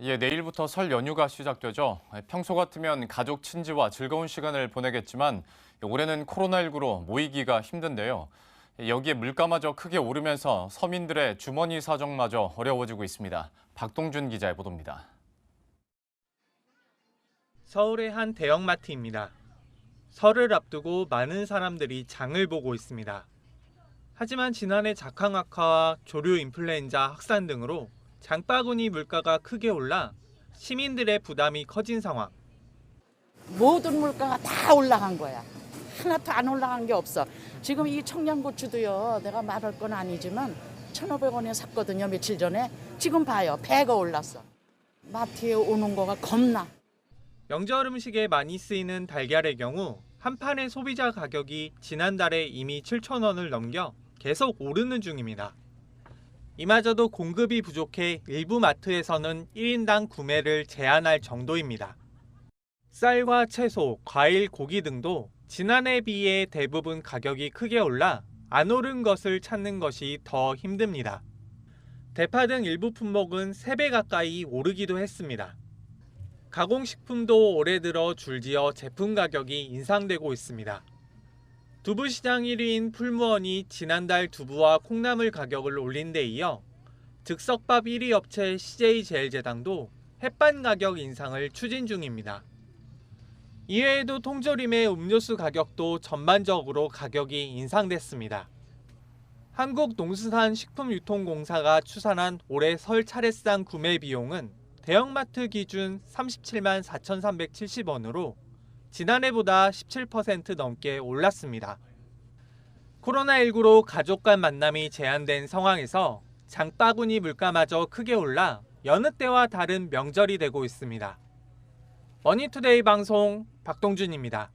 예, 내일부터 설 연휴가 시작되죠. 평소 같으면 가족 친지와 즐거운 시간을 보내겠지만 올해는 코로나19로 모이기가 힘든데요. 여기에 물가마저 크게 오르면서 서민들의 주머니 사정마저 어려워지고 있습니다. 박동준 기자의 보도입니다. 서울의 한 대형마트입니다. 설을 앞두고 많은 사람들이 장을 보고 있습니다. 하지만 지난해 작황 악화와 조류 인플루엔자 확산 등으로 장바구니 물가가 크게 올라 시민들의 부담이 커진 상황. 모든 물가가 다 올라간 거야. 하나도 안 올라간 게 없어. 지금 이 청양고추도요. 내가 말할 건 아니지만 1,500원에 샀거든요. 며칠 전에. 지금 봐요. 배가 올랐어. 마트에 오는 거가 겁나. 명절 음식에 많이 쓰이는 달걀의 경우 한 판의 소비자 가격이 지난달에 이미 7,000원을 넘겨 계속 오르는 중입니다. 이마저도 공급이 부족해 일부 마트에서는 1인당 구매를 제한할 정도입니다. 쌀과 채소, 과일, 고기 등도 지난해에 비해 대부분 가격이 크게 올라 안 오른 것을 찾는 것이 더 힘듭니다. 대파 등 일부 품목은 3배 가까이 오르기도 했습니다. 가공식품도 올해 들어 줄지어 제품 가격이 인상되고 있습니다. 두부 시장 1위인 풀무원이 지난달 두부와 콩나물 가격을 올린 데 이어 즉석밥 1위 업체 CJ제일제당도 햇반 가격 인상을 추진 중입니다. 이외에도 통조림의 음료수 가격도 전반적으로 가격이 인상됐습니다. 한국농수산식품유통공사가 추산한 올해 설 차례상 구매 비용은 대형마트 기준 37만 4,370원으로 지난해보다 17% 넘게 올랐습니다. 코로나19로 가족 간 만남이 제한된 상황에서 장바구니 물가마저 크게 올라 여느 때와 다른 명절이 되고 있습니다. 머니투데이 방송 박동준입니다.